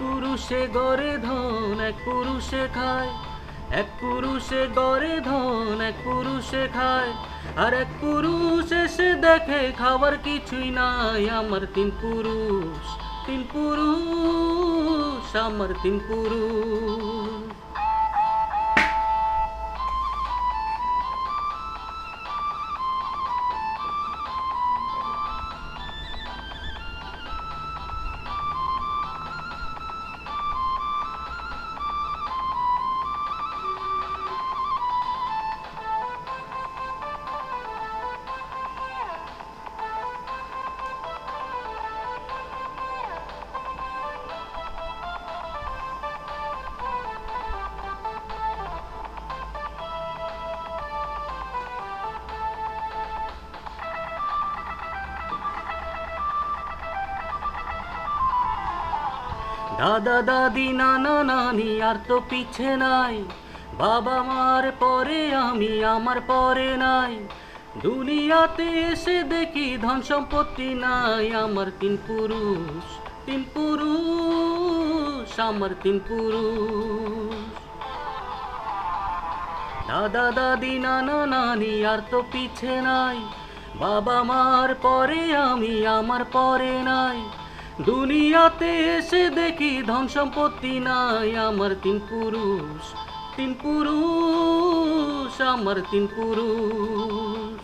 পুরুষে গড়ে ধন, এক পুরুষে খায়। এক পুরুষে গড়ে ধন, এক পুরুষে খায়। আর এক পুরুষ এসে দেখে, খাবার কিছুই নাই, আমার তিন পুরুষ তিন পুরুষ, আমার তিন পুরুষ। দাদা দাদি নানা নানি, আর তো পিছে নাই। বাবা মার পরে আমি, আমার পরে নাই। দুনিয়াতে এসে দেখি ধন সম্পত্তি নাই। আমার তিন পুরুষ তিন পুরুষ, আমার তিন পুরুষ। দাদা, দাদি, নানা নানি, আর তো পিছে নাই। বাবা মার পরে আমি, আমার পরে নাই। দুনিয়াতে এসে দেখি ধন সম্পত্তি নাই আমার তিন পুরুষ তিন পুরুষ আমার তিন পুরুষ।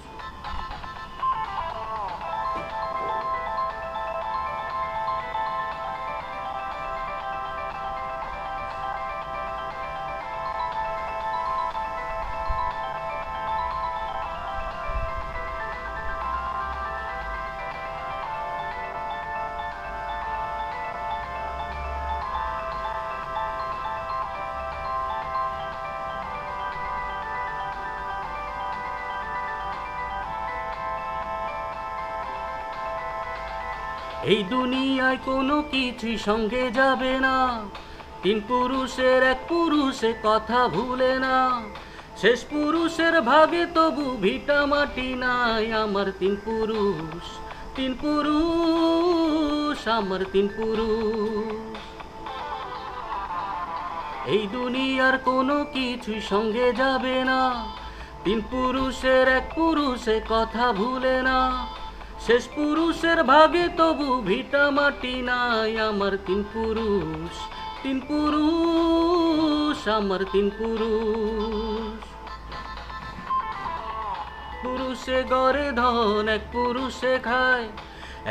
এই দুনিয়ায় কোনো কিছুই সঙ্গে যাবে না। তিন পুরুষের এক পুরুষে কথা ভুলে না। শেষ পুরুষের ভাগে তবু ভিটা মাটি নাই। আমার তিন পুরুষ তিন পুরুষ, আমার তিন পুরুষ। এই দুনিয়ার কোনো কিছুই সঙ্গে যাবে না। তিন পুরুষের এক পুরুষে কথা ভুলে না। শেষ পুরুষের ভাগে তবু ভিটা মাটি নাই, আমার তিন পুরুষ তিন পুরুষ, আমার তিন পুরুষ। পুরুষে গড়ে ধন, এক পুরুষে খায়,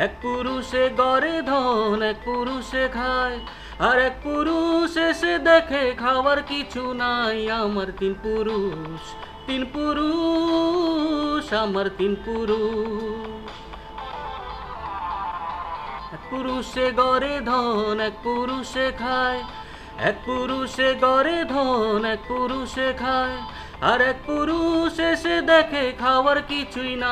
এক পুরুষে গড়ে ধন, এক পুরুষে খায়, আর এক পুরুষ এসে দেখে খাওয়ার কিছু নাই, আমার তিন পুরুষ তিন পুরুষ, আমার তিন পুরুষ। এক পুরুষে গড়ে ধন, এক পুরুষে খায়। এক পুরুষে গড়ে ধন, এক পুরুষে খায়। আর এক পুরুষ এসে দেখে খাওয়ার কিছুই না।